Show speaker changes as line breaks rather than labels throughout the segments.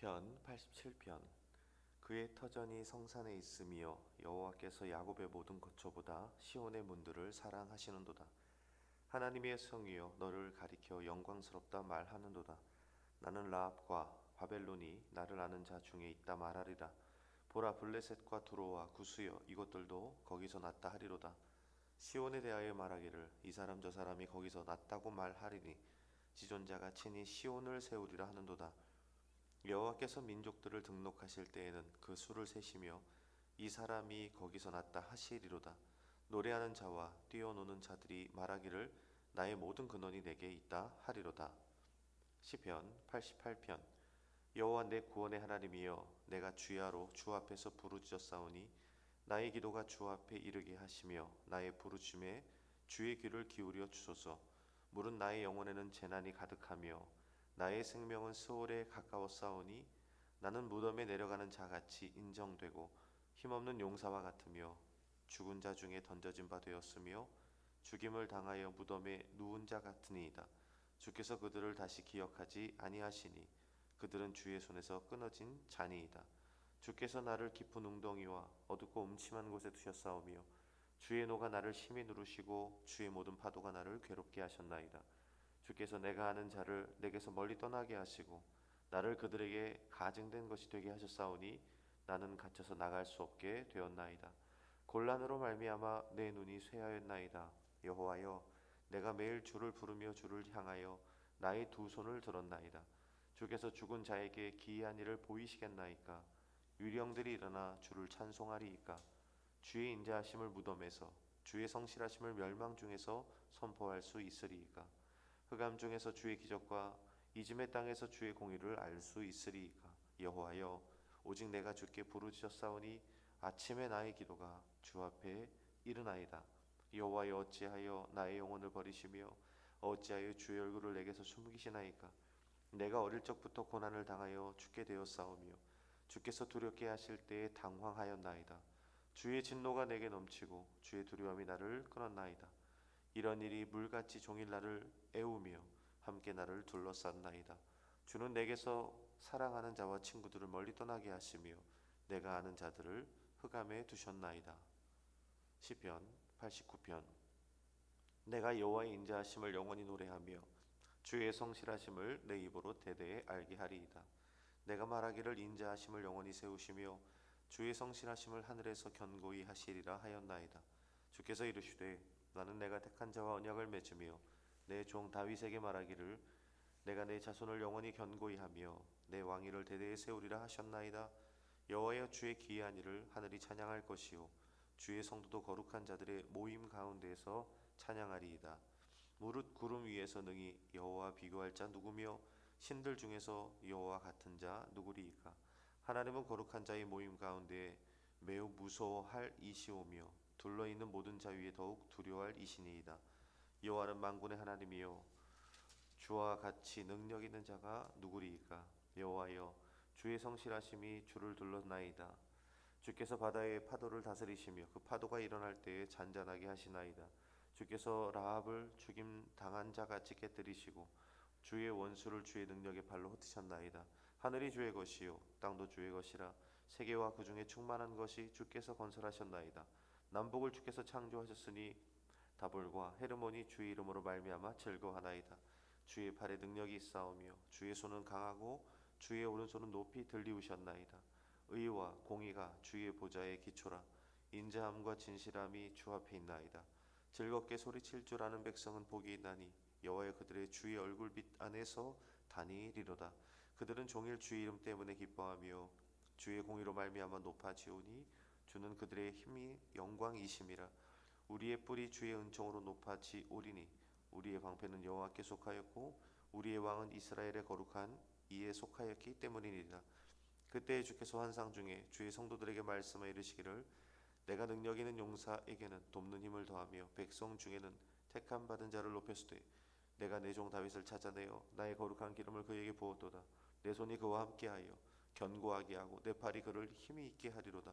시편 87편. 그의 터전이 성산에 있으며 여호와께서 야곱의 모든 거처보다 시온의 문들을 사랑하시는도다. 하나님의 성이여 너를 가리켜 영광스럽다 말하는도다. 나는 라합과 바벨론이 나를 아는 자 중에 있다 말하리라. 보라 블레셋과 두로와 구스여 이것들도 거기서 났다 하리로다. 시온에 대하여 말하기를 이 사람 저 사람이 거기서 났다고 말하리니 지존자가 친히 시온을 세우리라 하는도다 여호와께서 민족들을 등록하실 때에는 그 수를 세시며 이 사람이 거기서 났다 하시리로다. 노래하는 자와 뛰어노는 자들이 말하기를 나의 모든 근원이 내게 있다 하리로다. 시편 88편. 여호와 내 구원의 하나님이여 내가 주야로 주 앞에서 부르짖었사오니 나의 기도가 주 앞에 이르게 하시며 나의 부르짖음에 주의 귀를 기울여 주소서. 물은 나의 영혼에는 재난이 가득하며 나의 생명은 가까워 싸우니 나는 무덤에 내려가는 자같이 인정되고 힘없는 용사와 같으며 죽은 자 중에 던져진 바 되었으며 죽임을 당하여 무덤에 누운 자 같으니이다. 주께서 그들을 다시 기억하지 아니하시니 그들은 주의 손에서 끊어진 잔이이다. 주께서 나를 깊은 웅덩이와 어둡고 음침한 곳에 두셨사오며 주의 노가 나를 심히 누르시고 주의 모든 파도가 나를 괴롭게 하셨나이다. 주께서 내가 아는 자를 내게서 멀리 떠나게 하시고 나를 그들에게 가증된 것이 되게 하셨사오니 나는 갇혀서 나갈 수 없게 되었나이다. 곤란으로 말미암아 내 눈이 쇠하였나이다. 여호와여, 내가 매일 주를 부르며 주를 향하여 나의 두 손을 들었나이다. 주께서 죽은 자에게 기이한 일을 보이시겠나이까? 유령들이 일어나 주를 찬송하리이까? 주의 인자하심을 무덤에서 주의 성실하심을 멸망 중에서 선포할 수 있으리이까? 흑암 중에서 주의 기적과 이즘의 땅에서 주의 공의를 알 수 있으리이까? 여호와여 오직 내가 주께 부르짖었사오니 아침에 나의 기도가 주 앞에 이르나이다. 여호와여 어찌하여 나의 영혼을 버리시며 어찌하여 주의 얼굴을 내게서 숨기시나이까? 내가 어릴 적부터 고난을 당하여 죽게 되었사오며 주께서 두렵게 하실 때에 당황하였나이다. 주의 진노가 내게 넘치고 주의 두려움이 나를 끊었나이다 이런 일이 물같이 종일 나를 애우며 함께 나를 둘러쌌나이다. 주는 내게서 사랑하는 자와 친구들을 멀리 떠나게 하시며 내가 아는 자들을 흑암에 두셨나이다. 시편 89편 내가 여호와의 인자하심을 영원히 노래하며 주의 성실하심을 내 입으로 대대에 알게 하리이다. 내가 말하기를 인자하심을 영원히 세우시며 주의 성실하심을 하늘에서 견고히 하시리라 하였나이다. 주께서 이르시되 나는 내가 택한 자와 언약을 맺으며 내 종 다윗에게 말하기를 내가 내 자손을 영원히 견고히 하며 내 왕위를 대대에 세우리라 하셨나이다. 여호와여 주의 기이한 일을 하늘이 찬양할 것이요 주의 성도도 거룩한 자들의 모임 가운데에서 찬양하리이다. 무릇 구름 위에서 능히 여호와 비교할 자 누구며 신들 중에서 여호와 같은 자 누구리이까? 하나님은 거룩한 자의 모임 가운데 매우 무서워할 이시오며 둘러 있는 모든 자 위에 더욱 두려워할 이신이이다. 여호와는 만군의 하나님이요 주와 같이 능력 있는 자가 누구리이까? 여호와여 주의 성실하심이 주를 둘렀나이다. 주께서 바다의 파도를 다스리시며 그 파도가 일어날 때에 잔잔하게 하시나이다. 주께서 라합을 죽임 당한 자 같이 깨뜨리시고 주의 원수를 주의 능력의 발로 흩으셨나이다. 하늘이 주의 것이요 땅도 주의 것이라 세계와 그 중에 충만한 것이 주께서 건설하셨나이다. 남북을 주께서 창조하셨으니 다볼과 헤르몬이 주의 이름으로 말미암아 즐거하나이다. 주의 팔에 능력이 있사오며 주의 손은 강하고 주의 오른손은 높이 들리우셨나이다. 의와 공의가 주의 보좌의 기초라. 인자함과 진실함이 주 앞에 있나이다. 즐겁게 소리칠 줄 아는 백성은 복이 있나니 여호와의 그들의 주의 얼굴빛 안에서 다니리로다. 그들은 종일 주의 이름 때문에 기뻐하며 주의 공의로 말미암아 높아지오니 주는 그들의 힘이 영광이심이라 우리의 뿔이 주의 은총으로 높아지 오리니 우리의 방패는 여호와께 속하였고 우리의 왕은 이스라엘의 거룩한 이에 속하였기 때문이니라. 그때 주께서 환상 중에 주의 성도들에게 말씀하 이르시기를 내가 능력 있는 용사에게는 돕는 힘을 더하며 백성 중에는 택함 받은 자를 높였으되 내가 내 종 다윗을 찾아내어 나의 거룩한 기름을 그에게 부었도다. 내 손이 그와 함께하여 견고하게 하고 내 팔이 그를 힘이 있게 하리로다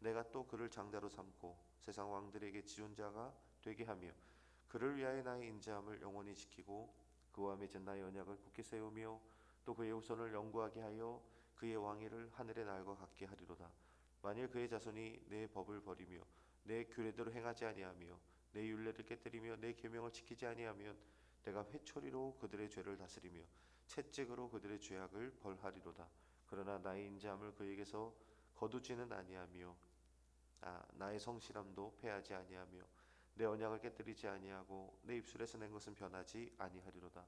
내가 또 그를 장자로 삼고 세상 왕들에게 지존자가 되게 하며 그를 위하여 나의 인자함을 영원히 지키고 그와 맺은 나의 언약을 굳게 세우며 또 그의 후손을 영구하게 하여 그의 왕위를 하늘의 날과 같게 하리로다. 만일 그의 자손이 내 법을 버리며 내 규례대로 행하지 아니하며 내 율례를 깨뜨리며 내 계명을 지키지 아니하면 내가 회초리로 그들의 죄를 다스리며 채찍으로 그들의 죄악을 벌하리로다. 그러나 나의 인자함을 그에게서 거두지는 아니하며 아, 나의 성실함도 패하지 아니하며 내 언약을 깨뜨리지 아니하고 내 입술에서 낸 것은 변하지 아니하리로다.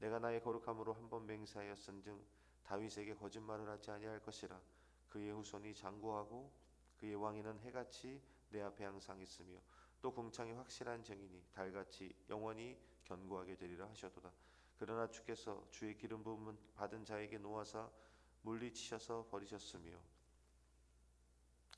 내가 나의 거룩함으로 한 번 맹세하였은즉 다윗에게 거짓말을 하지 아니할 것이라. 그의 후손이 장구하고 그의 왕위는 해같이 내 앞에 항상 있으며 또 궁창이 확실한 정이니 달같이 영원히 견고하게 되리라 하셔도다. 그러나 주께서 주의 기름 부음 받은 자에게 놓아사 물리치셔서 버리셨으며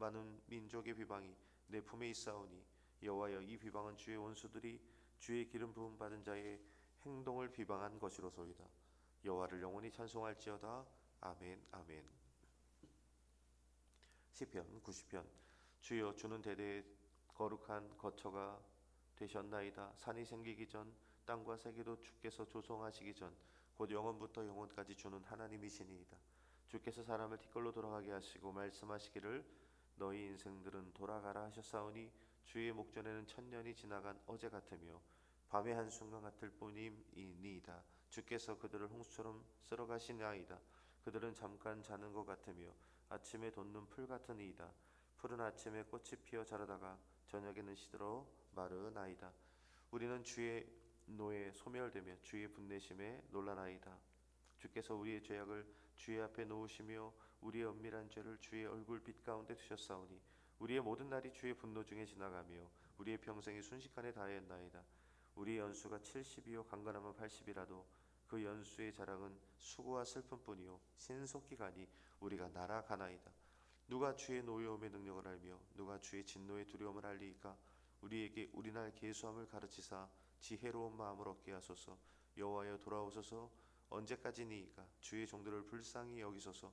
많은 민족의 비방이 내 품에 있사오니 여호와여 이 비방은 주의 원수들이 주의 기름 부음 받은 자의 행동을 비방한 것이로소이다. 여호와를 영원히 찬송할지어다. 아멘 아멘. 시편 90편. 주여 주는 대대의 거룩한 거처가 되셨나이다. 산이 생기기 전 땅과 세계도 주께서 조성하시기 전 곧 영원부터 영원까지 주는 하나님이시니이다. 주께서 사람을 티끌로 돌아가게 하시고 말씀하시기를 너희 인생들은 돌아가라 하셨사오니 주의 목전에는 천년이 지나간 어제 같으며 밤의 한순간 같을 뿐임이니이다. 주께서 그들을 홍수처럼 쓸어가시나이다. 그들은 잠깐 자는 것 같으며 아침에 돋는 풀 같으니이다. 푸른 아침에 꽃이 피어 자라다가 저녁에는 시들어 마르나이다. 우리는 주의 노에 소멸되며 주의 분내심에 놀라나이다. 주께서 우리의 죄악을 주의 앞에 놓으시며 우리의 은밀한 죄를 주의 얼굴 빛 가운데 두셨사오니 우리의 모든 날이 주의 분노 중에 지나가며 우리의 평생이 순식간에 다하였나이다. 우리의 연수가 70이요 강건하면 80이라도 그 연수의 자랑은 수고와 슬픔뿐이요 신속기간이 우리가 날아가나이다. 누가 주의 노여움의 능력을 알며 누가 주의 진노의 두려움을 알리이까? 우리에게 우리날 계수함을 가르치사 지혜로운 마음을 얻게 하소서. 여호와여 돌아오소서. 언제까지니이까? 주의 종들을 불쌍히 여기소서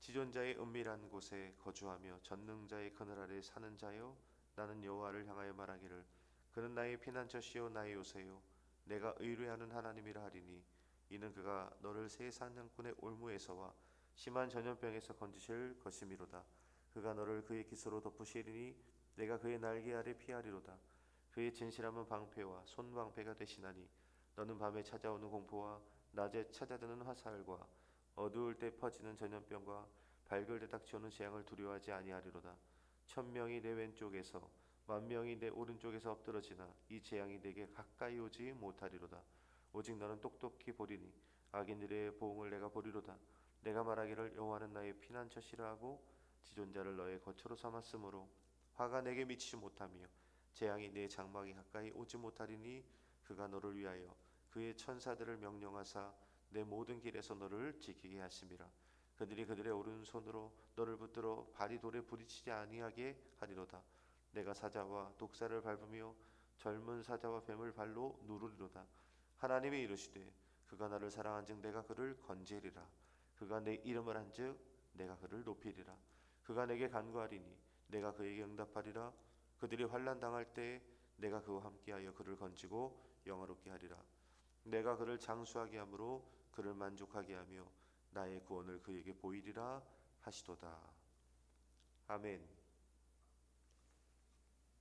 지존자의 은밀한 곳에 거주하며 전능자의 그늘 아래 사는 자여 나는 여호와를 향하여 말하기를 그는 나의 피난처시요 나의 요새요 내가 의뢰하는 하나님이라 하리니 이는 그가 너를 새 사냥꾼의 올무에서와 심한 전염병에서 건지실 것이미로다. 그가 너를 그의 기소로 덮으시리니 내가 그의 날개 아래 피하리로다. 그의 진실함은 방패와 손방패가 되시나니 너는 밤에 찾아오는 공포와 낮에 찾아드는 화살과 어두울 때 퍼지는 전염병과 밝을 때 닥쳐오는 재앙을 두려워하지 아니하리로다. 천명이 내 왼쪽에서 만명이 내 오른쪽에서 엎드러지나 이 재앙이 내게 가까이 오지 못하리로다. 오직 너는 똑똑히 보리니 악인들의 보응을 내가 보리로다. 내가 말하기를 여호와는 나의 피난처시라 하고 지존자를 너의 거처로 삼았으므로 화가 내게 미치지 못하며 재앙이 내 장막에 가까이 오지 못하리니 그가 너를 위하여 그의 천사들을 명령하사 내 모든 길에서 너를 지키게 하심이라. 그들이 그들의 오른손으로 너를 붙들어 발이 돌에 부딪히지 아니하게 하리로다. 내가 사자와 독사를 밟으며 젊은 사자와 뱀을 발로 누르리로다. 하나님이 이르시되 그가 나를 사랑한즉 내가 그를 건지리라. 그가 내 이름을 한즉 내가 그를 높이리라. 그가 내게 간구하리니 내가 그에게 응답하리라. 그들이 환난 당할 때 내가 그와 함께하여 그를 건지고 영화롭게 하리라. 내가 그를 장수하게 함으로 그를 만족하게 하며 나의 구원을 그에게 보이리라 하시도다. 아멘